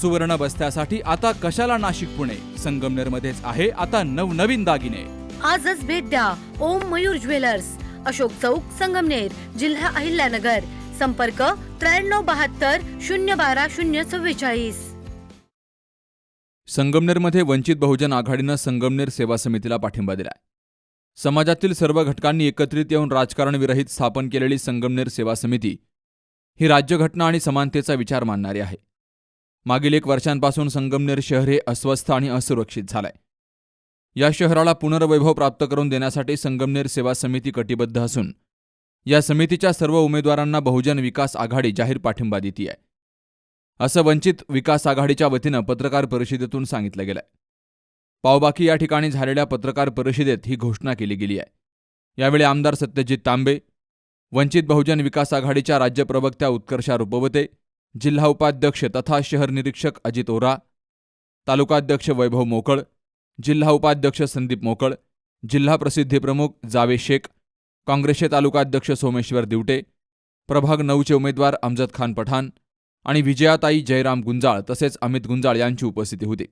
सुवर्ण बस्त्यासाठी आता कशाला नाशिक पुणे? संगमनेर मध्येच आहे आता नवनवीन दागिने. आजच भेट द्या ओम मयूर ज्वेलर्स. अशोक चौक संगमनेर जिल्हा अहिल्यानगर. संपर्क त्र्याण्णव बहात्तर शून्य बारा शून्य चव्वेचाळीस. संगमनेरमध्ये वंचित बहुजन आघाडीनं संगमनेर सेवा समितीला पाठिंबा दिलाय. समाजातील सर्व घटकांनी एकत्रित येऊन राजकारण विरहित स्थापन केलेली संगमनेर सेवा समिती ही राज्यघटना आणि समानतेचा विचार मानणारी आहे. मागील एक वर्षांपासून संगमनेर शहर हे अस्वस्थ आणि असुरक्षित झालंय. या शहराला पुनर्वैभव प्राप्त करून देण्यासाठी संगमनेर सेवा समिती कटिबद्ध असून या समितीच्या सर्व उमेदवारांना बहुजन विकास आघाडी जाहीर पाठिंबा देते आहे असं वंचित विकास आघाडीच्या वतीनं पत्रकार परिषदेतून सांगितलं गेलंय. पावबाकी या ठिकाणी झालेल्या पत्रकार परिषदेत ही घोषणा केली गेली आहे यावेळी आमदार सत्यजित तांबे वंचित बहुजन विकास आघाडीच्या राज्य प्रवक्त्या उत्कर्षा रुपवते जिल्हा उपाध्यक्ष तथा शहर निरीक्षक अजित ओरा तालुकाध्यक्ष वैभव मोकळ जिल्हा उपाध्यक्ष संदीप मोकळ जिल्हा प्रसिद्धी प्रमुख जावे शेख काँग्रेसचे तालुकाध्यक्ष सोमेश्वर दिवटे प्रभाग नऊचे उमेदवार अमजद खान पठाण आणि विजयाताई जयराम गुंजाळ तसेच अमित गुंजाळ यांची उपस्थिती होती.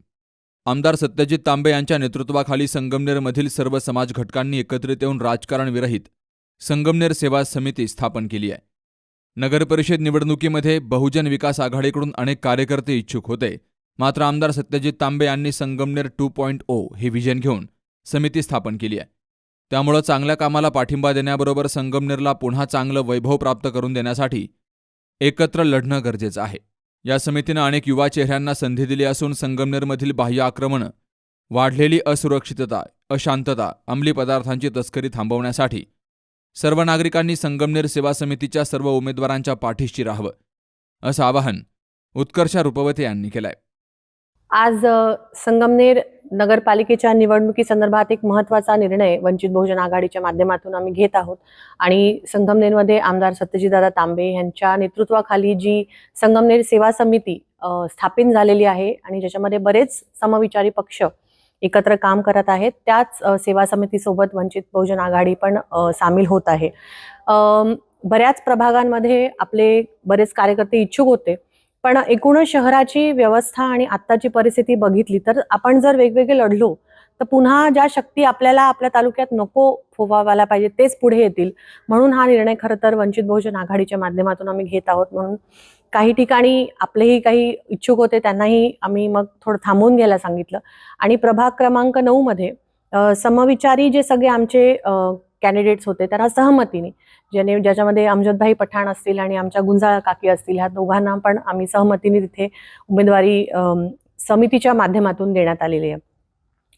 आमदार सत्यजित तांबे यांच्या नेतृत्वाखाली संगमनेरमधील सर्व समाज घटकांनी एकत्रित येऊन राजकारण विरहित संगमनेर सेवा समिती स्थापन केली आहे. नगरपरिषद निवडणुकीमध्ये बहुजन विकास आघाडीकडून अनेक कार्यकर्ते इच्छुक होते. मात्र आमदार सत्यजित तांबे यांनी संगमनेर टू पॉईंट ओ हे व्हिजन घेऊन समिती स्थापन केली आहे. त्यामुळं चांगल्या कामाला पाठिंबा देण्याबरोबर संगमनेरला पुन्हा चांगलं वैभव प्राप्त करून देण्यासाठी एकत्र लढणं गरजेचं आहे. या समितीनं अनेक युवा चेहऱ्यांना संधी दिली असून संगमनेरमधील बाह्य आक्रमणं वाढलेली असुरक्षितता अशांतता अंमली पदार्थांची तस्करी थांबवण्यासाठी सर्व नागरिकांनी संगमनेर सेवा समितीच्या सर्व उमेदवारांच्या पाठीशी राहावं असं आवाहन उत्कर्षा रुपवते यांनी केलंय. आज संगमनेर नगरपालिकेच्या निवडणुकीसंदर्भात एक महत्त्वाचा निर्णय वंचित बहुजन आघाडीच्या माध्यमातून आम्ही घेत आहोत. आणि संगमनेरमध्ये आमदार सत्यजितदादा तांबे यांच्या नेतृत्वाखाली जी संगमनेर सेवा समिती स्थापित झालेली आहे आणि ज्याच्यामध्ये बरेच समविचारी पक्ष एकत्र काम करत आहेत. त्याच सेवा समितीसोबत वंचित बहुजन आघाडी पण सामील होत आहे. बऱ्याच प्रभागांमध्ये आपले बरेच कार्यकर्ते इच्छुक होते. पण एकूणच शहराची व्यवस्था आणि आत्ताची परिस्थिती बघितली तर आपण जर वेगवेगळे लढलो तर पुन्हा ज्या शक्ती आपल्याला आपल्या तालुक्यात नको फोवायला पाहिजे तेच पुढे येतील. म्हणून हा निर्णय खरं तर वंचित बहुजन आघाडीच्या माध्यमातून आम्ही घेत आहोत. म्हणून काही ठिकाणी आपलेही काही इच्छुक होते त्यांनाही आम्ही मग थोडं थांबवून घ्यायला सांगितलं. आणि प्रभाग क्रमांक नऊ मध्ये समविचारी जे सगळे आमचे कॅन्डिडेट्स होते त्यांना सहमतीने ज्याने ज्याच्यामध्ये अमजदभाई पठाण असतील आणि आमच्या गुंजाळ काकी असतील ह्या दोघांना पण आम्ही सहमतीने तिथे उमेदवारी समितीच्या माध्यमातून देण्यात आलेली आहे.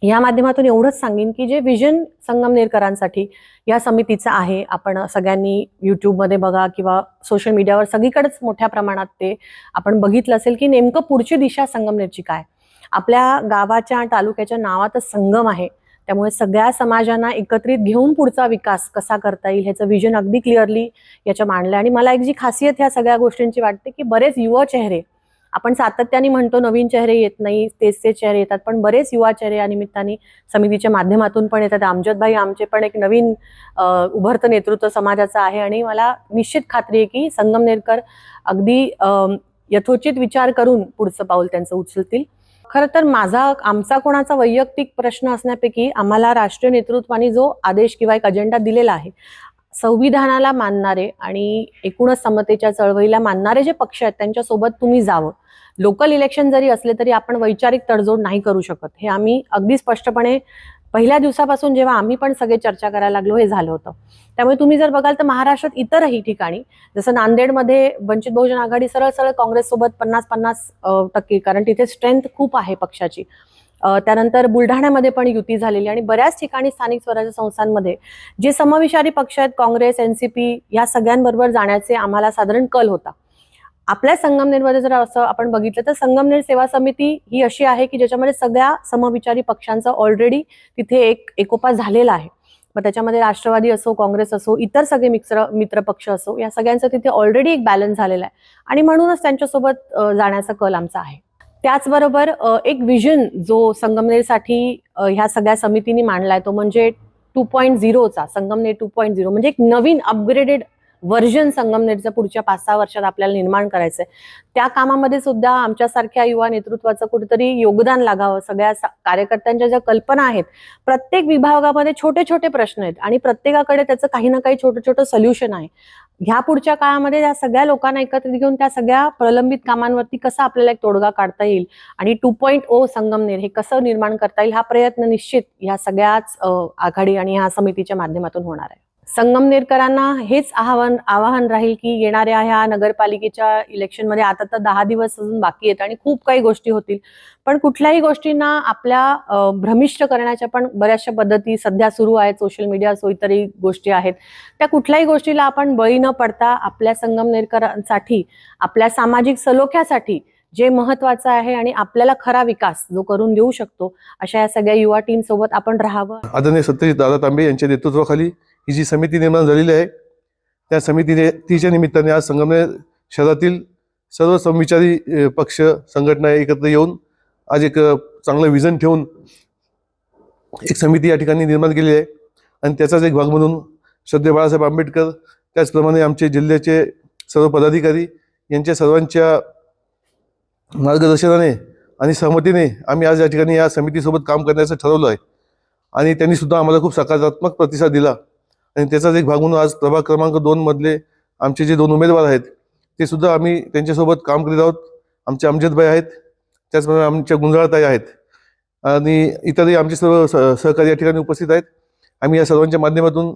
या माध्यमातून एवढंच सांगेन की जे विजन संगमनेरकरांसाठी या समितीचं आहे. आपण सगळ्यांनी यूट्यूबमध्ये बघा किंवा सोशल मीडियावर सगळीकडेच मोठ्या प्रमाणात ते आपण बघितलं असेल की नेमकं पुढची दिशा संगमनेरची काय? आपल्या गावाच्या तालुक्याच्या नावातच संगम आहे. त्यामुळे सगळ्या समाजांना एकत्रित घेऊन पुढचा विकास कसा करता येईल ह्याचं विजन अगदी क्लिअरली याच्या मांडलं आणि मला एक जी खासियत ह्या सगळ्या गोष्टींची वाटते की बरेच युवा चेहरे आपण सातत्याने म्हणतो नवीन चेहरे येत नाही तेच ते चेहरे येतात पण बरेच युवा चेहरे या निमित्ताने समितीच्या माध्यमातून पण येतात. अमजदभाई आमचे पण एक नवीन उभरतं नेतृत्व समाजाचं आहे आणि मला निश्चित खात्री आहे की संगमनेरकर अगदी यथोचित विचार करून पुढचं पाऊल त्यांचं उचलतील. खरं तर माझा आमचा कोणाचा वैयक्तिक प्रश्न असण्यापैकी आम्हाला राष्ट्रीय नेतृत्वाने जो आदेश किंवा एक अजेंडा दिलेला आहे संविधानाला मानणारे आणि एकूणच समतेच्या चळवळीला मानणारे जे पक्ष आहेत त्यांच्यासोबत तुम्ही जावं. लोकल इलेक्शन जरी असले तरी आपण वैचारिक तडजोड नाही करू शकत. हे आम्ही अगदी स्पष्टपणे पहिल्या दिवसापासून जेव्हा आम्ही पण सगळे चर्चा करायला लागलो हे झालं होतं. त्यामुळे तुम्ही जर बघाल तर महाराष्ट्रात इतरही ठिकाणी जसं नांदेडमध्ये वंचित बहुजन आघाडी सरळ सरळ काँग्रेससोबत पन्नास पन्नास टक्के कारण तिथे स्ट्रेंथ खूप आहे पक्षाची. त्यानंतर बुलढाण्यामध्ये पण युती झालेली आणि बऱ्याच ठिकाणी स्थानिक स्वराज्य संस्थांमध्ये जे समविचारी पक्ष आहेत काँग्रेस एनसीपी या सगळ्यांबरोबर जाण्याचे आम्हाला साधारण कल होता. आपल्या संगमनेरमध्ये जर असं आपण बघितलं तर संगमनेर सेवा समिती ही अशी आहे की ज्याच्यामध्ये सगळ्या समविचारी पक्षांचा ऑलरेडी तिथे एक एकोपा झालेला आहे. मग त्याच्यामध्ये राष्ट्रवादी असो काँग्रेस असो इतर सगळे मित्र मित्र पक्ष असो या सगळ्यांचं तिथे ऑलरेडी एक बॅलन्स झालेला आहे. आणि म्हणूनच त्यांच्यासोबत जाण्याचा कल आमचा आहे. त्याचबरोबर एक विजन जो संगमनेरसाठी ह्या सगळ्या समितीने मांडलाय तो म्हणजे टू पॉईंट झिरोचा संगमनेर टू पॉईंट झिरो म्हणजे एक नवीन अपग्रेडेड व्हर्जन संगमनेरचं पुढच्या पाच सहा वर्षात आपल्याला निर्माण करायचंय. त्या कामामध्ये सुद्धा आमच्यासारख्या युवा नेतृत्वाचं कुठेतरी योगदान लागावं. सगळ्या कार्यकर्त्यांच्या ज्या कल्पना आहेत प्रत्येक विभागामध्ये छोटे छोटे प्रश्न आहेत आणि प्रत्येकाकडे त्याचं काही ना काही छोटं छोटं सोल्युशन आहे. ह्या पुढच्या काळामध्ये या सगळ्या लोकांना एकत्रित घेऊन त्या सगळ्या प्रलंबित कामांवरती कसा आपल्याला एक तोडगा काढता येईल आणि two point O oh Sangamner हे कसं निर्माण करता येईल हा प्रयत्न निश्चित ह्या सगळ्याच आघाडी आणि ह्या समितीच्या माध्यमातून होणार आहे. संगमनेरकरांना हेच आवाहन आवाहन राहील की येणाऱ्या ह्या नगरपालिकेच्या इलेक्शनमध्ये आता तर दहा दिवस अजून बाकी आहेत आणि खूप काही गोष्टी होतील. पण कुठल्याही गोष्टींना आपल्या भ्रमिष्ट करण्याच्या पण बऱ्याचशा पद्धती सध्या सुरू आहेत सोशल मीडिया सो इतरही गोष्टी आहेत. त्या कुठल्याही गोष्टीला आपण बळी न पडता आपल्या संगमनेरकरांसाठी आपल्या सामाजिक सलोख्यासाठी जे महत्वाचं आहे आणि आपल्याला खरा विकास जो करून देऊ शकतो अशा या सगळ्या युवा टीम सोबत आपण राहावं. आदरणीय सत्यजित दादा तांबे यांच्या नेतृत्वाखाली ही जी समिती निर्माण झालेली आहे त्या समितीने तिच्या निमित्ताने आज संगमनेर शहरातील सर्व समविचारी पक्ष संघटना एकत्र येऊन आज एक चांगलं विजन ठेवून एक समिती या ठिकाणी निर्माण केली आहे. आणि त्याचाच एक भाग म्हणून श्रद्धे बाळासाहेब आंबेडकर त्याचप्रमाणे आमचे जिल्ह्याचे सर्व पदाधिकारी यांच्या सर्वांच्या मार्गदर्शनाने आणि सहमतीने आम्ही आज या ठिकाणी या समितीसोबत काम करण्याचं ठरवलं आहे. आणि त्यांनी सुद्धा आम्हाला खूप सकारात्मक प्रतिसाद दिला. आणि त्याचाच एक भाग म्हणून आज प्रभाग क्रमांक दोन मधले आमचे जे दोन उमेदवार आहेत ते सुद्धा आम्ही त्यांच्यासोबत काम करीत आहोत. आमचे अमजदभाई आहेत त्याचप्रमाणे आमच्या गुंजाळताई आहेत आणि इतरही आमचे सर्व सहकारी या ठिकाणी उपस्थित आहेत. आम्ही या सर्वांच्या माध्यमातून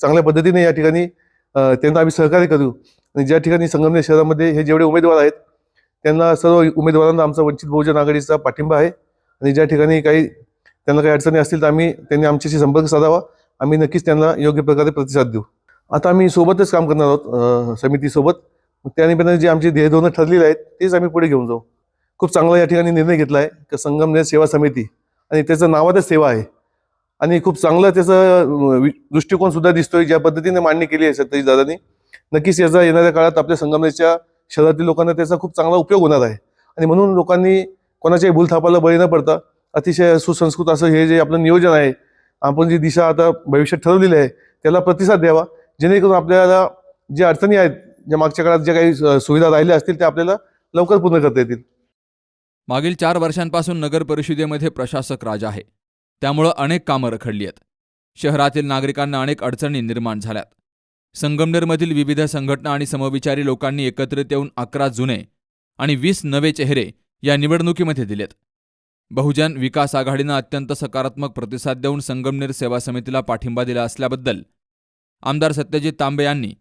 चांगल्या पद्धतीने या ठिकाणी त्यांना आम्ही सहकार्य करू. आणि ज्या ठिकाणी संगमनेर शहरामध्ये हे जेवढे उमेदवार आहेत त्यांना सर्व उमेदवारांना आमचा वंचित बहुजन आघाडीचा पाठिंबा आहे. आणि ज्या ठिकाणी काही त्यांना काही अडचणी असतील तर आम्ही त्यांनी आमच्याशी संपर्क साधावा. आम्ही नक्कीच त्यांना योग्य प्रकारे प्रतिसाद देऊ. आता आम्ही सोबतच काम करणार आहोत समितीसोबत. त्यानिमित्ताने त्या जे आमचे ध्येय ठरलेले आहेत तेच आम्ही पुढे घेऊन जाऊ. खूप चांगला या ठिकाणी निर्णय घेतला आहे की संगमनेर सेवा समिती. आणि त्याचं नावातच सेवा आहे. आणि खूप चांगलं त्याचं वि- दृष्टिकोन सुद्धा दिसतोय ज्या पद्धतीने मांडणी केली आहे सत्यजित दादांनी. नक्कीच याचा येणाऱ्या काळात आपल्या संगमनेरच्या शहरातील लोकांना त्याचा खूप चांगला उपयोग होणार आहे. आणि म्हणून लोकांनी कोणाच्याही भूलथापाला बळी न पडता अतिशय सुसंस्कृत असं हे जे आपलं नियोजन आहे आपण जी दिशा आता भविष्यात ठरवलेली आहे त्याला प्रतिसाद द्यावा. जेणेकरून आपल्याला ज्या अडचणी आहेत ज्या मागच्या काळात ज्या काही सुविधा राहिल्या असतील त्या आपल्याला लवकर पूर्ण करता येतील. मागील चार वर्षांपासून नगर परिषदेमध्ये प्रशासक राज आहे. त्यामुळं अनेक कामं रखडली आहेत. शहरातील नागरिकांना अनेक अडचणी निर्माण झाल्यात. संगमनेरमधील विविध संघटना आणि समविचारी लोकांनी एकत्रित येऊन अकरा जुने आणि वीस नवे चेहरे या निवडणुकीमध्ये दिलेत. बहुजन विकास आघाडीनं अत्यंत सकारात्मक प्रतिसाद देऊन संगमनेर सेवा समितीला पाठिंबा दिला असल्याबद्दल आमदार सत्यजित तांबे यांनी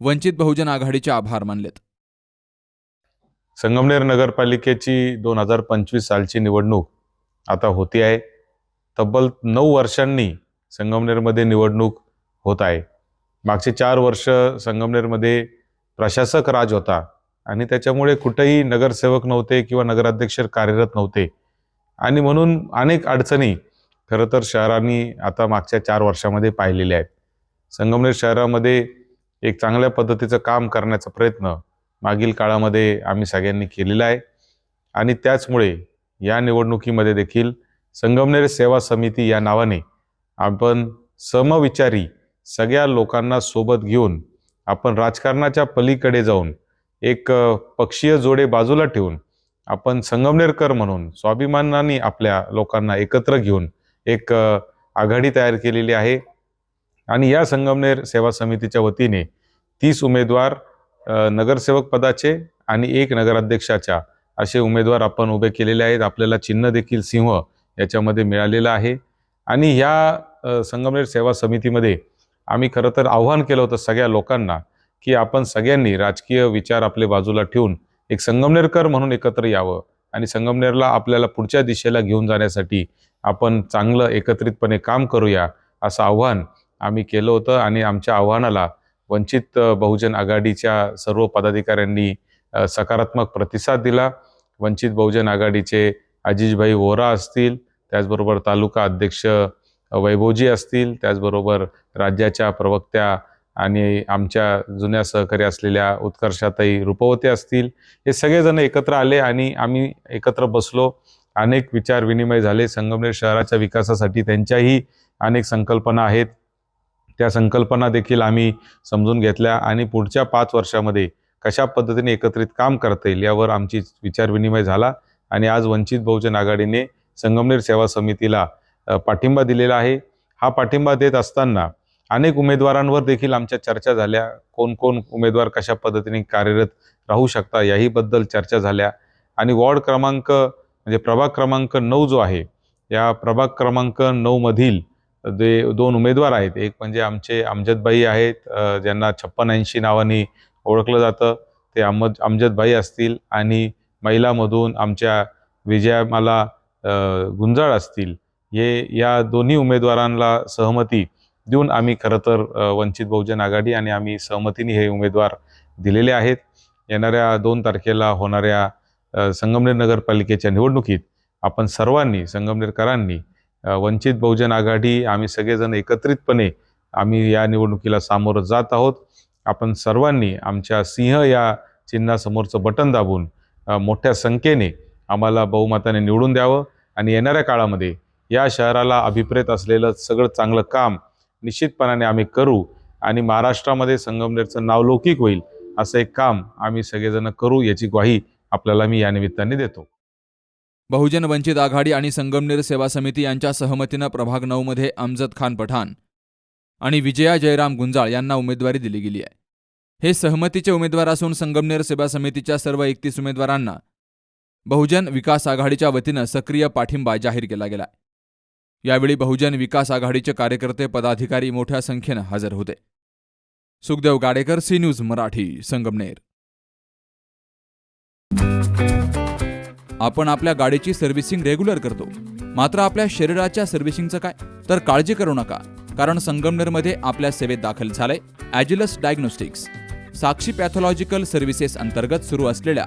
वंचित बहुजन आघाडीचे आभार मानलेत. संगमनेर नगरपालिकेची दोन हजार पंचवीस सालची निवडणूक आता होती आहे. तब्बल नऊ वर्षांनी संगमनेरमध्ये निवडणूक होत आहे. मागचे चार वर्ष संगमनेरमध्ये प्रशासक राज होता आणि त्याच्यामुळे कुठेही नगरसेवक नव्हते किंवा नगराध्यक्ष कार्यरत नव्हते. आणि म्हणून अनेक अडचणी खरं तर शहरांनी आता मागच्या चार वर्षामध्ये पाहिलेल्या आहेत. संगमनेर शहरामध्ये एक चांगल्या पद्धतीचं काम करण्याचा प्रयत्न मागील काळामध्ये आम्ही सगळ्यांनी केलेला आहे. आणि त्याचमुळे या निवडणुकीमध्ये देखील संगमनेर सेवा समिती या नावाने आपण समविचारी सगळ्या लोकांना सोबत घेऊन आपण राजकारणाच्या पलीकडे जाऊन एक पक्षीय जोडे बाजूला ठेवून आपण संगमनेरकर म्हणून स्वाभिमानाने आपल्या लोकांना एकत्र घेऊन एक आघाडी तयार केलेली आहे. आणि या संगमनेर सेवा समितीच्या वतीने तीस उमेदवार नगरसेवक पदाचे आणि एक नगराध्यक्षाच्या असे उमेदवार आपण उभे केलेले आहेत. आपल्याला चिन्ह देखील सिंह याच्यामध्ये मिळालेलं आहे. आणि ह्या संगमनेर सेवा समितीमध्ये आम्ही खरं तर आव्हान केलं होतं सगळ्या लोकांना की आपण सगळ्यांनी राजकीय विचार आपले बाजूला ठेवून एक संगमनेरकर म्हणून एकत्र यावं आणि संगमनेरला आपल्याला पुढच्या दिशेला घेऊन जाण्यासाठी आपण चांगलं एकत्रितपणे काम करूया असं आव्हान आम्ही केलं होतं आणि आमच्या आव्हानाला वंचित बहुजन आघाडीच्या सर्व पदाधिकाऱ्यांनी सकारात्मक प्रतिसाद दिला. वंचित बहुजन आघाडीचे अजिजभाई वोरा असतील त्याचबरोबर तालुका अध्यक्ष वैभवजी असतील त्याचबरोबर राज्याच्या प्रवक्त्या आणि आमच्या जुन्या सहकारी असलेल्या उत्कर्षाताई रूपवते असतील हे सगळेजण एकत्र आले आणि आम्ही एकत्र बसलो. अनेक विचार विनिमय झाले. संगमनेर शहराच्या विकासासाठी त्यांच्याही अनेक संकल्पना आहेत. त्या संकल्पना देखील आम्ही समजून घेतल्या आणि पुढच्या पाच वर्षामध्ये कशा पद्धतीने एकत्रित काम करता येईल यावर आमची विचार विनिमय झाला आणि आज वंचित बहुजन आघाडीने संगमनेर सेवा समितीला पाठिंबा दिलेला आहे. हा पाठिंबा देत असताना अनेक उमेदवारांवर देखील आमच्या चर्चा झाल्या. कोण कोण उमेदवार कशा पद्धतीने कार्यरत राहू शकता याहीबद्दल चर्चा झाल्या. आणि वॉर्ड क्रमांक म्हणजे प्रभाग क्रमांक नऊ जो आहे या प्रभाग क्रमांक नऊमधील जे दोन उमेदवार आहेत एक म्हणजे आमचे अमजदबाई आहेत ज्यांना छप्पन ऐंशी नावाने ओळखलं जातं ते अमद अमजदबाई असतील आणि महिलामधून आमच्या विजयामाला गुंजाळ असतील. हे या दोन्ही उमेदवारांना सहमती देऊन आम्ही खरं तर वंचित बहुजन आघाडी आणि आम्ही सहमतीने हे उमेदवार दिलेले आहेत. येणाऱ्या दोन तारखेला होणाऱ्या संगमनेर नगरपालिकेच्या निवडणुकीत आपण सर्वांनी संगमनेरकरांनी वंचित बहुजन आघाडी आम्ही सगळेजण एकत्रितपणे आम्ही या निवडणुकीला सामोरं जात आहोत. आपण सर्वांनी आमच्या सिंह या चिन्हासमोरचं बटन दाबून मोठ्या संख्येने आम्हाला बहुमताने निवडून द्यावं आणि येणाऱ्या काळामध्ये या शहराला अभिप्रेत असलेलं सगळं चांगलं काम निश्चितपणाने आम्ही करू आणि महाराष्ट्रामध्ये संगमनेरचं नाव लौकिक होईल असं एक काम आम्ही सगळेजण करू याची ग्वाही आपल्याला मी या निमित्ताने देतो. बहुजन वंचित आघाडी आणि संगमनेर सेवा समिती यांच्या सहमतीनं प्रभाग नऊमध्ये अमजद खान पठाण आणि विजया जयराम गुंजाळ यांना उमेदवारी दिली गेली आहे. हे सहमतीचे उमेदवार असून संगमनेर सेवा समितीच्या सर्व एकतीस उमेदवारांना बहुजन विकास आघाडीच्या वतीनं सक्रिय पाठिंबा जाहीर केला गेला यावेळी बहुजन विकास आघाडीचे कार्यकर्ते पदाधिकारी मोठ्या संख्येनं हजर होते. Sukhdev Gadekar C news Marathi Sangamner. आपण आपल्या गाडीची सर्व्हिसिंग रेग्युलर करतो. मात्र आपल्या शरीराच्या सर्व्हिसिंगचं काय? तर काळजी करू नका कारण संगमनेरमध्ये आपल्या सेवेत दाखल झालंय Agilus diagnostics. Sakshi pathological services अंतर्गत सुरू असलेल्या